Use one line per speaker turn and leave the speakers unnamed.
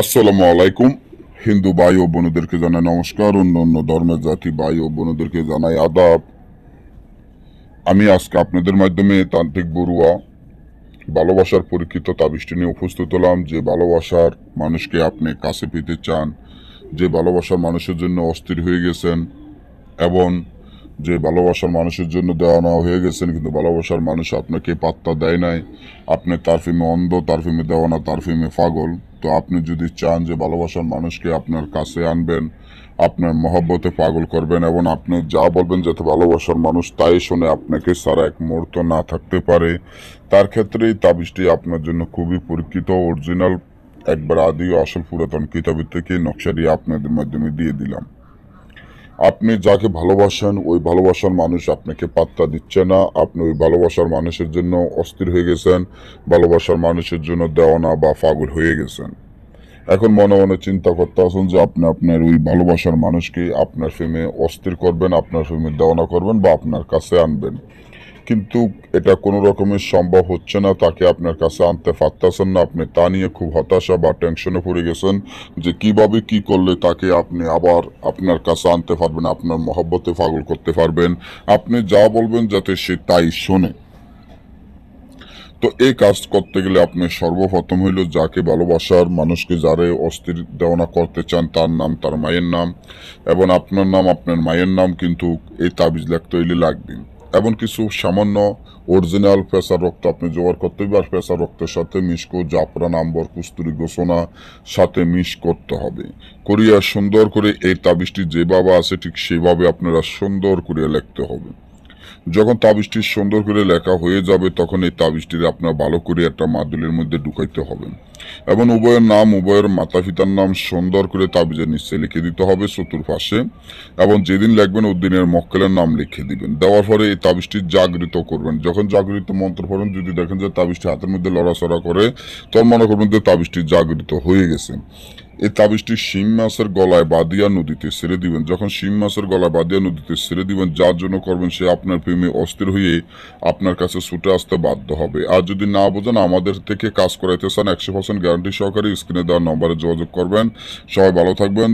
আসসালামু আলাইকুম। হিন্দু ভাই ও বোনদেরকে জানাই নমস্কার অন্য অন্য ধর্মের জাতি ভাই ও বোনদেরকে জানাই আদাব। আমি আজকে আপনাদের মাধ্যমে তান্ত্রিক বড়ুয়া, ভালোবাসার পরীক্ষিত তাবিষ্টি নিয়ে উপস্থিত হলাম। যে ভালোবাসার মানুষকে আপনি কাছে পেতে চান, যে ভালোবাসার মানুষের জন্য অস্থির হয়ে গেছেন, এবং যে ভালোবাসার মানুষের জন্য দেওয়া নেওয়া হয়ে গেছেন, কিন্তু ভালোবাসার মানুষ আপনাকে পাত্তা দেয় নাই। আপনি তার ফিমে অন্ধ তার ফিমে দেওয়ানা তার ফিমে পাগল। তো আপনি যদি চান যে ভালোবাসার মানুষকে আপনার কাছে আনবেন, আপনার মহব্বতে পাগল করবেন এবং আপনি যা বলবেন যাতে ভালোবাসার মানুষ তাই শুনে আপনাকে সারা এক মুহূর্ত না থাকতে পারে, তার ক্ষেত্রে এই তাবিজটি আপনার জন্য খুবই পরীক্ষিত অরিজিনাল, একবার আদি আসল পুরাতন কিতাবের থেকে নকশাটি আপনাদের মাধ্যমে দিয়ে দিলাম। আপনি যাকে ভালোবাসেন, ওই ভালোবাসার মানুষ আপনাকে পাত্তা দিচ্ছে না। আপনি ওই ভালোবাসার মানুষের জন্য অস্থির হয়ে গেছেন, ভালোবাসার মানুষের জন্য দেওয়ানা বা পাগল হয়ে গেছেন। এখন মনে মনে চিন্তা করতে আসুন যে আপনি আপনার ওই ভালোবাসার মানুষকে আপনার ফেমে অস্থির করবেন, আপনার ফেমে দেওয়ানা করবেন বা আপনার কাছে আনবেন। কিন্তু এটা কোনো রকমের সম্ভব হচ্ছে না, তাকে আপনার কাছে আনতে পারতেছেন না। আপনি তা নিয়ে খুব হতাশা বা টেনশনে পড়ে গেছেন যে কীভাবে কি করলে তাকে আপনি আবার আপনার কাছে আনতে পারবেন, আপনার মহব্বতে পাগল করতে পারবেন। আপনি যা বলবেন যাতে সে তাই শোনে। তো এই কাজ করতে গেলে আপনি সর্বপ্রথম হইল যাকে ভালোবাসার মানুষকে যারে অস্থির দেওয়ানা করতে চান, তার নাম তার মায়ের নাম। এবং আপনার নাম, আপনার মায়ের নাম কিন্তু এই তাবিজ লিখতে হইলে লাগবে এবং কিছু সামান্য অরিজিনাল পেশার রক্ত আপনি জোগাড় করতে হবে, আর পেশার রক্তের সাথে মিশকো, জাফরান, আম্বর, কুস্তুরি গোসনা সাথে মিশ করতে হবে। করিয়া সুন্দর করে এই তাবিজটি যেভাবে আছে ঠিক সেভাবে আপনারা সুন্দর করিয়া লিখতে হবে। যখন তাবিজটি সুন্দর করে লেখা হয়ে যাবে, তখন এই তাবিজটির আপনার ভালো করে একটা মাদুলের মধ্যে ঢুকাইতে হবে। এবং উভয়ের নাম, উভয়ের মাতা পিতার নাম সুন্দর করে তাবিজের নিচে লিখে দিতে হবে চতুর্পাশে। এবং যেদিন লিখবেন, ওই দিনের মক্কেলের নাম লিখে দিবেন। দেওয়ার পরে এই তাবিজটি জাগৃত করবেন। যখন জাগৃত মন্ত্র পড়েন, যদি দেখেন যে তাবিজটি হাতের মধ্যে লড়াচড়া করে, তখন মনে করবেন যে তাবিজটি জাগৃত হয়ে গেছে। এই তাবিজটি শিং মাছের গলায় বাদিয়া নদীতে ছেড়ে দিবেন। যখন শিং মাছের গলায় বাদিয়া নদীতে ছেড়ে দিবেন, যার জন্য করবেন সে আপনার প্রেমে অস্থির হয়ে আপনার কাছে ছুটে আসতে বাধ্য হবে। আর যদি না বোঝেন, আমাদের থেকে কাজ করাইতে চান, একশো পার্সেন্ট গ্যারান্টি সহকারে স্ক্রিনে দেওয়ার নম্বরে যোগাযোগ করবেন। সবাই ভালো থাকবেন।